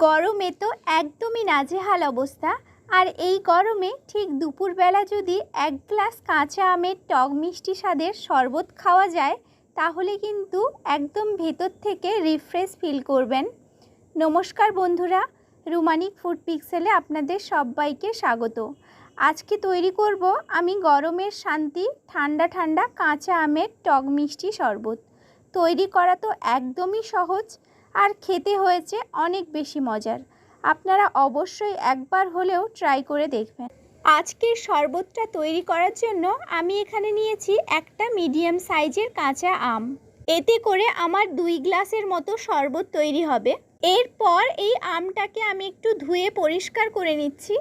গরমে তো একদমই নাজেহাল অবস্থা। আর এই গরমে ঠিক দুপুরবেলা যদি এক গ্লাস কাঁচা আমের টক মিষ্টি স্বাদের শরবত খাওয়া যায়, তাহলে কিন্তু একদম ভেতর থেকে রিফ্রেশ ফিল করবেন। নমস্কার বন্ধুরা, রুমানিক ফুড পিক্সেলে আপনাদের সবাইকে স্বাগত। আজকে তৈরি করব আমি গরমের শান্তি, ঠান্ডা ঠান্ডা কাঁচা আমের টক মিষ্টি শরবত। তৈরি করা তো একদমই সহজ আর খেতে হয়েছে অনেক বেশি মজার। আপনারা অবশ্যই একবার হলেও ট্রাই করে দেখবেন। আজকের শরবতটা তৈরি করার জন্য আমি এখানে নিয়েছি একটা মিডিয়াম সাইজের কাঁচা আম। এতে করে আমার দুই গ্লাসের মতো শরবত তৈরি হবে। এরপর এই আমটাকে আমি একটু ধুয়ে পরিষ্কার করে নিচ্ছি।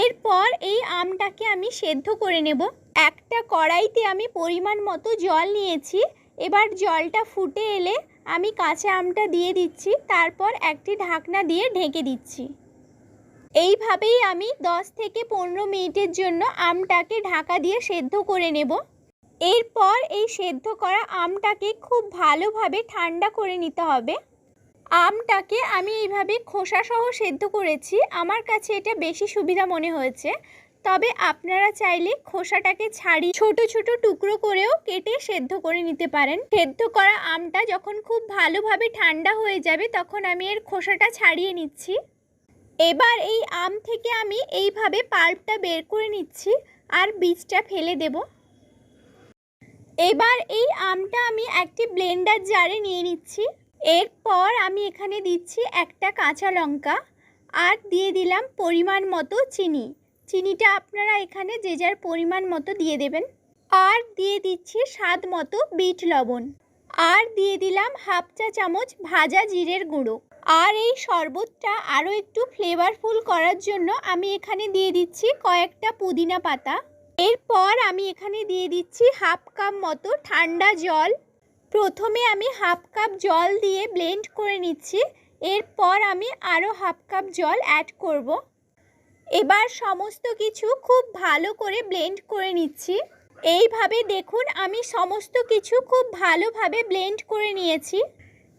এরপর এই আমটাকে আমি সেদ্ধ করে নেব। একটা কড়াইতে আমি পরিমাণ মতো জল নিয়েছি। এবার জলটা ফুটে এলে আমি কাঁচা আমটা দিয়ে দিচ্ছি, তারপর একটি ঢাকনা দিয়ে ঢেকে দিচ্ছি। এইভাবেই আমি 10 থেকে পনেরো মিনিটের জন্য আমটাকে ঢাকা দিয়ে সেদ্ধ করে নেব। এরপর এই সেদ্ধ করা আমটাকে খুব ভালোভাবে ঠান্ডা করে নিতে হবে। আমটাকে আমি এইভাবে খোসাসহ সেদ্ধ করেছি। আমার কাছে এটা বেশি সুবিধা মনে হয়েছে। তবে আপনারা চাইলে খোসাটাকে ছাড়ি ছোট ছোট টুকরো করেও কেটে সেদ্ধ করে নিতে পারেন। সেদ্ধ করা আমটা যখন খুব ভালোভাবে ঠান্ডা হয়ে যাবে, তখন আমি এর খোসাটা ছাড়িয়ে নিচ্ছি। এবার এই আম থেকে আমি এইভাবে পাল্পটা বের করে নিচ্ছি আর বীজটা ফেলে দেব। এবার এই আমটা আমি একটি ব্লেন্ডার জারে নিয়ে নিচ্ছি। এরপর আমি এখানে দিচ্ছি একটা কাঁচা লঙ্কা আর দিয়ে দিলাম পরিমাণ মতো চিনি। চিনিটা আপনারা এখানে যে যার পরিমাণ মতো দিয়ে দেবেন। আর দিয়ে দিচ্ছি স্বাদ মতো বিট লবণ। আর দিয়ে দিলাম হাফ চা চামচ ভাজা জিরের গুঁড়ো। আর এই শরবতটা আরও একটু ফ্লেভারফুল করার জন্য আমি এখানে দিয়ে দিচ্ছি কয়েকটা পুদিনা পাতা। এরপর আমি এখানে দিয়ে দিচ্ছি হাফ কাপ মতো ঠান্ডা জল। প্রথমে আমি হাফ কাপ জল দিয়ে ব্লেন্ড করে নিচ্ছি। এরপর আমি আরও হাফ কাপ জল অ্যাড করব। এবার সমস্ত কিছু খুব ভালো করে ব্লেন্ড করে নিচ্ছি। এইভাবে দেখুন, আমি সমস্ত কিছু খুব ভালোভাবে ব্লেন্ড করে নিয়েছি।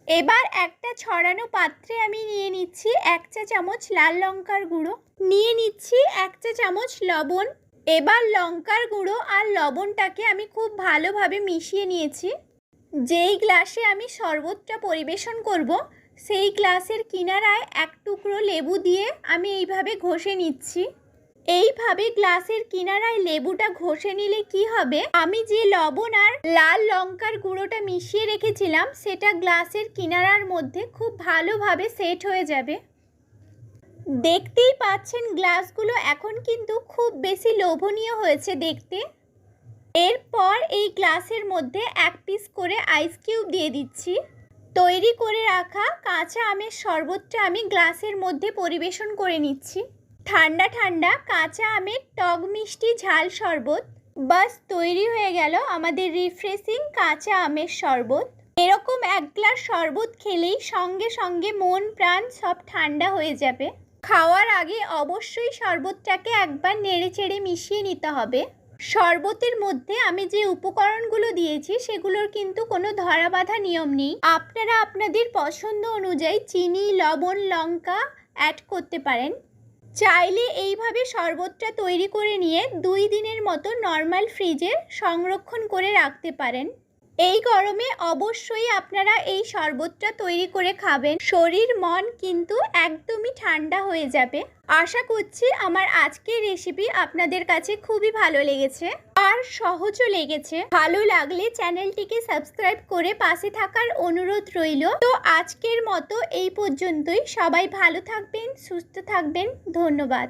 এবার একটা ছড়ানো পাত্রে আমি নিয়ে নিচ্ছি এক চা চামচ লাল লঙ্কার গুঁড়ো। নিয়ে নিচ্ছি এক চা চামচ লবণ। এবার লঙ্কার গুঁড়ো আর লবণটাকে আমি খুব ভালোভাবে মিশিয়ে নিয়েছি। যেই গ্লাসে আমি শরবতটা পরিবেশন করব সেই গ্লাসের কিনারায় এক টুকরো লেবু দিয়ে আমি এইভাবে ঘষে নিচ্ছি। এইভাবে গ্লাসের কিনারায় লেবুটা ঘষে নিলে কি হবে? আমি যে লবণ আর লাল লঙ্কার গুঁড়োটা মিশিয়ে রেখেছিলাম, সেটা গ্লাসের কিনারার মধ্যে খুব ভালোভাবে সেট হয়ে যাবে। দেখতেই পাচ্ছেন, গ্লাসগুলো এখন কিন্তু খুব বেশি লোভনীয় হয়েছে দেখতে। এরপর এই গ্লাসের মধ্যে এক পিস করে আইস কিউব দিয়ে দিচ্ছি। তৈরি করে রাখা কাঁচা আমের শরবতটা আমি গ্লাসের মধ্যে পরিবেশন করে নিচ্ছি। ঠান্ডা ঠান্ডা কাঁচা আমের টক মিষ্টি ঝাল শরবত। বাস, তৈরি হয়ে গেল আমাদের রিফ্রেশিং কাঁচা আমের শরবত। এরকম এক গ্লাস শরবত খেলেই সঙ্গে সঙ্গে মন, প্রাণ সব ঠান্ডা হয়ে যাবে। খাওয়ার আগে অবশ্যই শরবতটাকে একবার নেড়ে চেড়ে মিশিয়ে নিতে হবে। শরবতের মধ্যে আমি যে উপকরণগুলো দিয়েছি, সেগুলোর কিন্তু কোনো ধরা বাঁধা নিয়ম নেই। আপনারা আপনাদের পছন্দ অনুযায়ী চিনি, লবণ, লঙ্কা অ্যাড করতে পারেন। চাইলে এইভাবে শরবতটা তৈরি করে নিয়ে দুই দিনের মতো নর্মাল ফ্রিজে সংরক্ষণ করে রাখতে পারেন। এই গরমে অবশ্যই আপনারা এই শরবতটা তৈরি করে খাবেন। শরীর, মন কিন্তু একদমই ঠান্ডা হয়ে যাবে। আশা করছি আমার আজকের রেসিপি আপনাদের কাছে খুবই ভালো লেগেছে আর সহজও লেগেছে। ভালো লাগলে চ্যানেলটিকে সাবস্ক্রাইব করে পাশে থাকার অনুরোধ রইল। তো আজকের মতো এই পর্যন্তই। সবাই ভালো থাকবেন, সুস্থ থাকবেন। ধন্যবাদ।